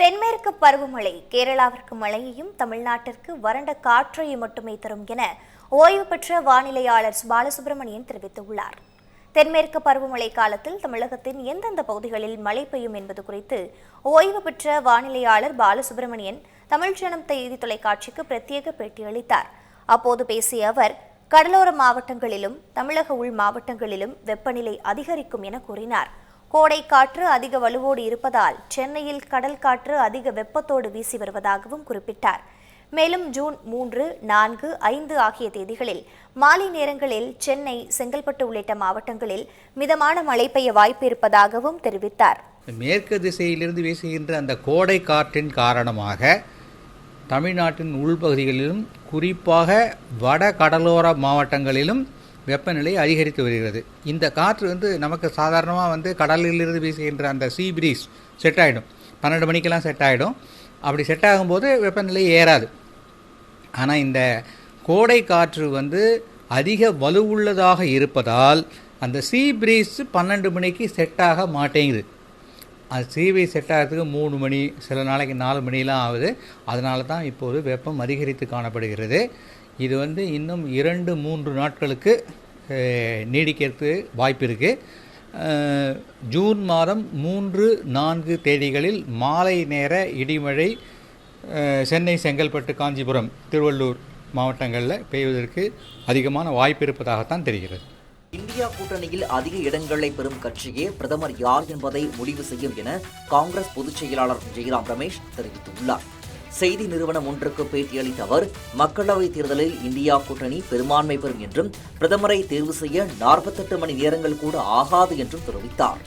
தென்மேற்கு பருவமழை கேரளாவிற்கு மழையையும் தமிழ்நாட்டிற்கு வறண்ட காற்றையும் மட்டுமே தரும் என ஓய்வு பெற்ற வானிலையாளர் பாலசுப்ரமணியன் தெரிவித்துள்ளார். தென்மேற்கு பருவமழை காலத்தில் தமிழகத்தின் எந்தெந்த பகுதிகளில் மழை பெய்யும் என்பது குறித்து ஓய்வு பெற்ற வானிலையாளர் பாலசுப்ரமணியன் தமிழ்ச்சனம் செய்தி தொலைக்காட்சிக்கு பிரத்யேக பேட்டியளித்தார் அப்போது பேசிய அவர் கடலோர மாவட்டங்களிலும் தமிழக உள் மாவட்டங்களிலும் வெப்பநிலை அதிகரிக்கும் என கூறினார். கோடை காற்று அதிக வலுவோடு இருப்பதால் சென்னையில் கடல் காற்று அதிக வெப்பத்தோடு வீசி வருவதாகவும் குறிப்பிட்டார். மேலும் ஜூன் மூன்று நான்கு ஐந்து ஆகிய தேதிகளில் மாலை நேரங்களில் சென்னை செங்கல்பட்டு உள்ளிட்ட மாவட்டங்களில் மிதமான மழை பெய்ய வாய்ப்பு இருப்பதாகவும் தெரிவித்தார். மேற்கு திசையிலிருந்து வீசுகின்ற அந்த கோடை காற்றின் காரணமாக தமிழ்நாட்டின் உள்பகுதிகளிலும் குறிப்பாக வட கடலோர மாவட்டங்களிலும் வெப்பநிலை அதிகரித்து வருகிறது. இந்த காற்று வந்து நமக்கு சாதாரணமாக வந்து கடலிலிருந்து வீசுகின்ற அந்த சீ பிரீஸ் செட் ஆகிடும் பன்னெண்டு மணிக்கெல்லாம் செட் ஆகிடும் அப்படி செட் ஆகும்போது வெப்பநிலை ஏறாது. ஆனால் இந்த கோடை காற்று வந்து அதிக வலுவுள்ளதாக இருப்பதால் அந்த சீ பிரீஸ் பன்னெண்டு மணிக்கு செட் ஆக மாட்டேங்குது. அது சீவை செட் ஆகிறதுக்கு மூணு மணி சில நாளைக்கு நாலு மணிலாம் ஆகுது. அதனால தான் இப்போது வெப்பம் அதிகரித்து காணப்படுகிறது. இது வந்து இன்னும் இரண்டு மூன்று நாட்களுக்கு நீடிக்கிறது நீடிக்கிறதுக்கு வாய்ப்பு இருக்குது ஜூன் மாதம் மூன்று நான்கு தேதிகளில் மாலை நேர இடிமழை சென்னை செங்கல்பட்டு காஞ்சிபுரம் திருவள்ளூர் மாவட்டங்களில் பெய்வதற்கு அதிகமான வாய்ப்பு இருப்பதாகத்தான் தெரிகிறது. இந்தியா கூட்டணியில் அதிக இடங்களை பெறும் கட்சியே பிரதமர் யார் என்பதை முடிவு செய்யும் என காங்கிரஸ் பொதுச் செயலாளர் ஜெயராம் ரமேஷ் தெரிவித்துள்ளார். செய்தி நிறுவனம் ஒன்றுக்கு பேட்டியளித்த அவர் மக்களவைத் தேர்தலில் இந்தியா கூட்டணி பெரும்பான்மை பெறும் என்றும் பிரதமரை தேர்வு செய்ய நாற்பத்தெட்டு மணி நேரங்கள் கூட ஆகாது என்றும் தெரிவித்தார்.